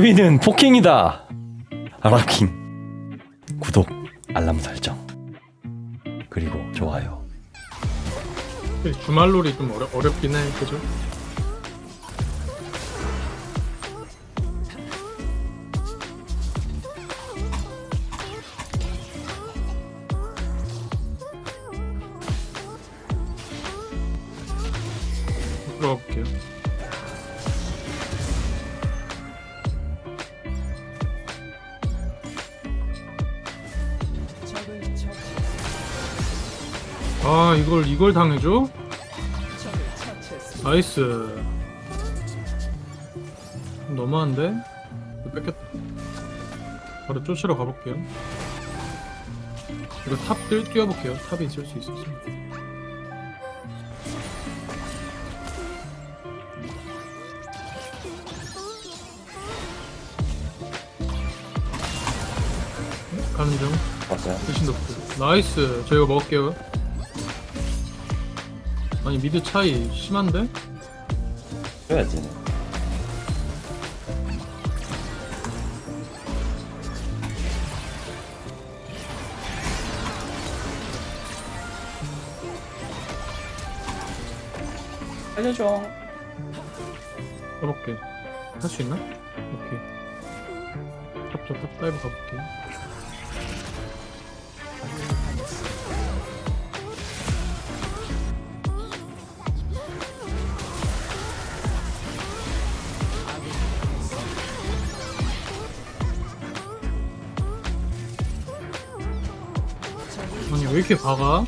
후이는 포킹이다. 아라킹 구독 알람 설정 그리고 좋아요. 주말놀이 좀 어려, 어렵긴 해 그죠? 들어가 볼게요 아 이걸 이걸 당해줘? 나이스. 좀 너무한데? 이거 뺏겼다. 바로 쫓으러 가볼게요. 이거 탑 뛰, 뛰어볼게요. 탑에 있을 수 있어서. 가는 중. 봤어요? 대신 높고 나이스. 저 이거 먹을게요 아니 미드 차이 심한데? 해야지. 알려줘. 가볼게 할 수 있나? 오케이 탑저 탑 다이브 가볼게 왜 이렇게 박아?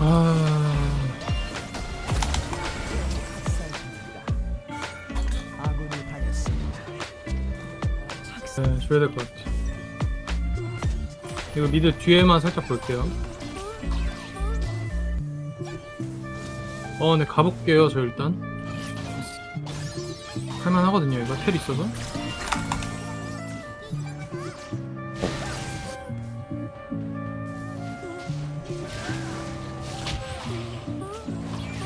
아... 네, 줘야 될 것 같아. 이거 미드 뒤에만 살짝 볼게요. 어, 네, 가볼게요, 저 일단. 할만하거든요, 이거. 텔 있어서.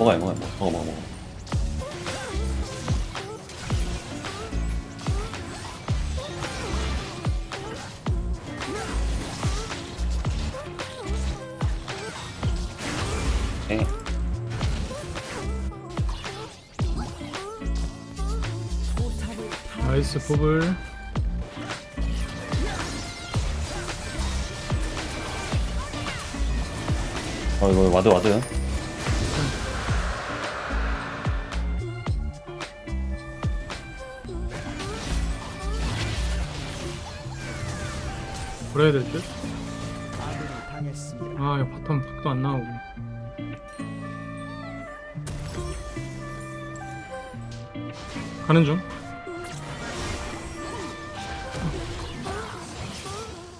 먹어요, 먹어요, 먹어, 먹어, 먹어. 네. 나이스, 포블. 어, 이거 와드, 와드. 그래야 될 듯? 아, 이거 바텀 박도 안 나오고. 가는 중.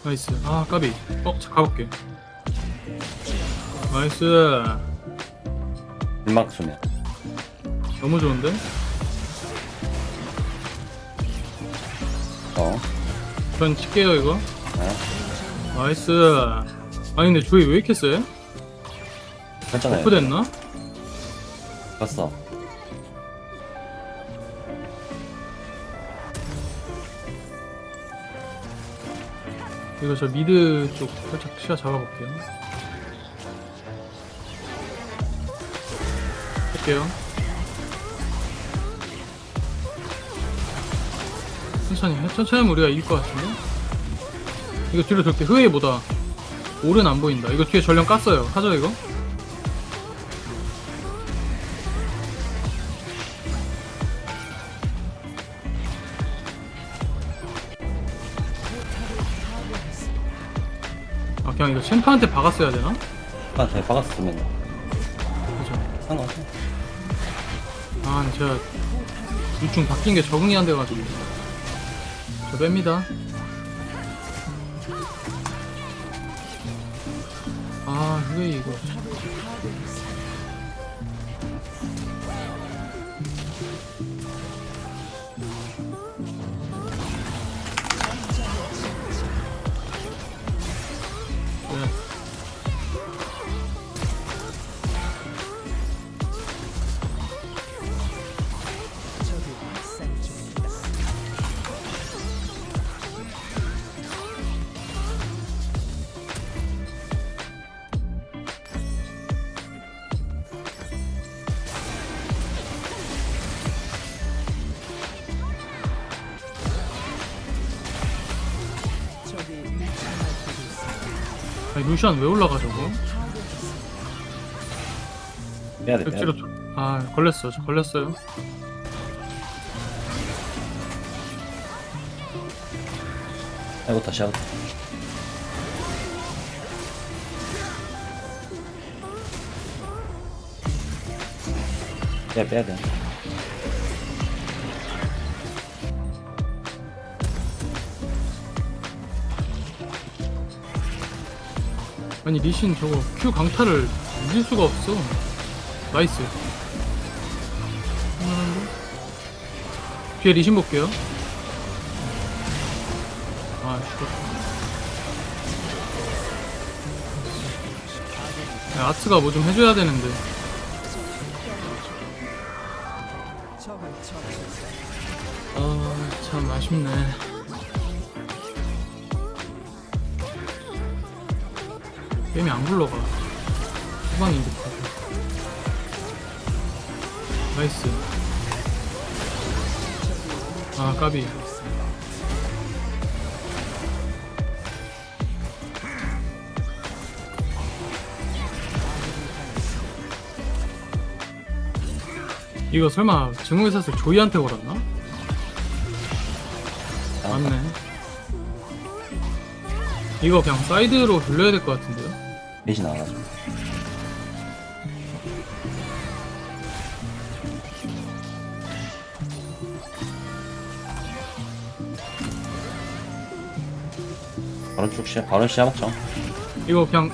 나이스. 아, 까비. 어, 자, 가볼게. 나이스. 일막 수면. 너무 좋은데? 어. 전 칠게요, 이거. 네. 나이스. 아니, 근데 조이 왜 이렇게 세? 괜찮아요. 버프 됐나? 봤어. 이거 저 미드 쪽 살짝 시야 잡아볼게요. 할게요. 천천히, 해. 천천히 하면 우리가 이길 것 같은데? 이거 뒤로 돌게. 흐에 뭐다. 올은 안 보인다. 이거 뒤에 전령 깠어요. 하죠, 이거? 아, 그냥 이거 챔프한테 박았어야 되나? 아, 잘 박았으면 그죠. 상관없어. 아, 제가 둘중 바뀐 게 적응이 안 돼가지고 저 뺍니다. 아, 왜 이거? 아니 루시안 왜 올라가 저거? 빼야 돼 백지로 돼. 저- 아 걸렸어. 저 걸렸어요. 아이고 다시 하고 빼야 빼야 돼 아니 리신 저거 Q 강타를 이길 수가 없어 나이스? 뒤에 리신 볼게요 아 죽었다 야, 아트가 뭐 좀 해줘야 되는데. 아 참 아쉽네 게임이 안 굴러가 후방인데 나이스 아 까비 이거 설마 증오의 사슬 조이한테 걸었나? 맞네. 이거 그냥 사이드로 돌려야 될 것 같은데요? 대신 나와가지고. 바로 쭉 시야 바로 시야 먹죠 이거 그냥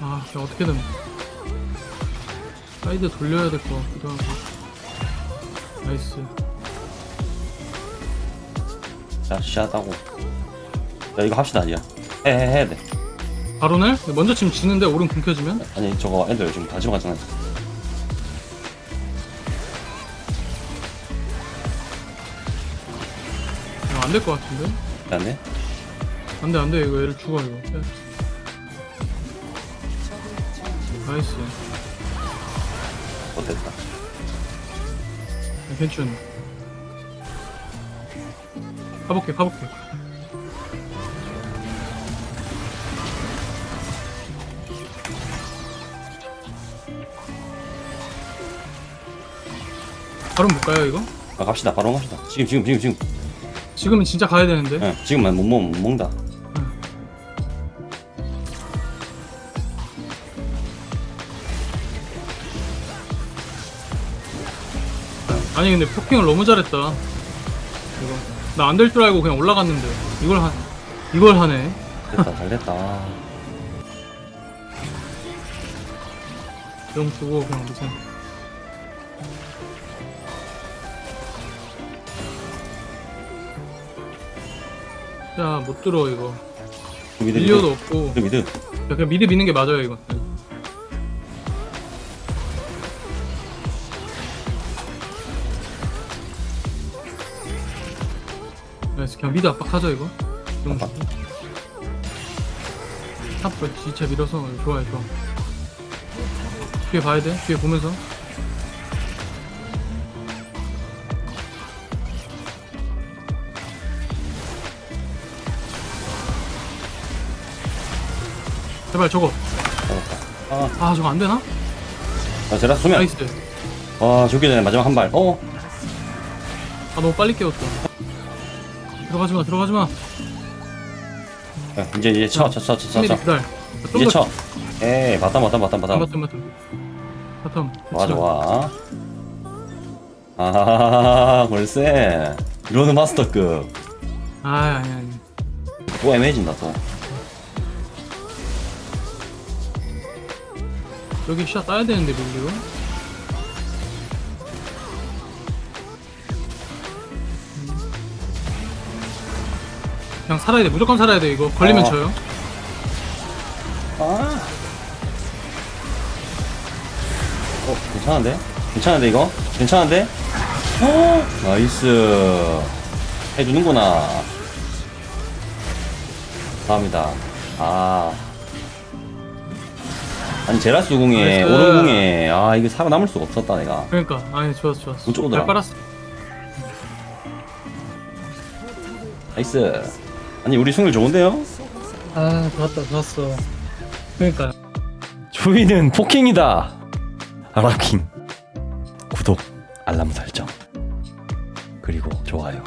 아 그냥 어떻게든 사이드 돌려야 될 것 같기도 하고. 나이스. 자 시야 따고. 야 이거 합시다 아니야 해해 해야 돼 바론을 먼저 지금 지는데 오른 굶겨지면? 아니 저거 애들 지금 다 집어갔잖아 안 될 것 같은데? 안돼? 안돼 안돼. 이거 얘를 죽어 이거. 빼. 나이스. 못됐다. 야, 괜찮 가볼게 가볼게 바론 볼까요 이거? 아 갑시다. 바로 갑시다. 지금 지금 지금 지금. 지금은 진짜 가야 되는데? 응, 지금만 못 먹, 못 먹다. 아니 근데 포킹을 너무 잘했다. 이거. 나 안 될 줄 알고 그냥 올라갔는데. 이걸 하 이걸 하네. 됐다 잘 됐다. 영 주고 그냥 무슨 야 못 들어 이거. 미드 밀려도 미드 없고. 미드 미드. 야, 그냥 미드 미는 게 맞아요 이거. 나이스 그냥 미드 압박하자 이거? 영 압박. 탑을 진짜 밀어서 좋아요 좋아. 뒤에 봐야 돼? 뒤에 보면서 제발 저거. 아, 아 저거 안 되나? 아 제라 수면. 나이스. 와 죽기 전에 마지막 한 발. 어? 아 너무 빨리 깨웠다. 들어가지 마 들어가지 마. 야, 이제 이제 쳐 쳐 쳐 쳐쳐. 스미리 기다려. 이제 쳐. 에이 바텀 바텀 바텀 바텀. 맞다 맞다 바텀. 좋아 좋아. 아 벌써. 이러는 마스터급. 아 아니 아니 또 애매해진다 또 여기 샷 따야 되는데 밀리고 그냥 살아야 돼 무조건 살아야 돼 이거 걸리면 어. 져요 아. 어, 괜찮은데? 괜찮은데, 이거? 괜찮은데? 어, 나이스. 해주는구나. 감사합니다. 아. 아니, 제라스 궁에, 나이스. 오른 궁에, 아, 이게 살아남을 수가 없었다, 내가. 그러니까 아니 좋았어 좋았어 못 쫓아오더라. 잘 빨았어 나이스. 아니, 우리 승률 좋은데요? 아 좋았다 좋았어 그러니까 조이는 포킹이다. 아라킹. 구독, 알람 설정. 그리고 좋아요.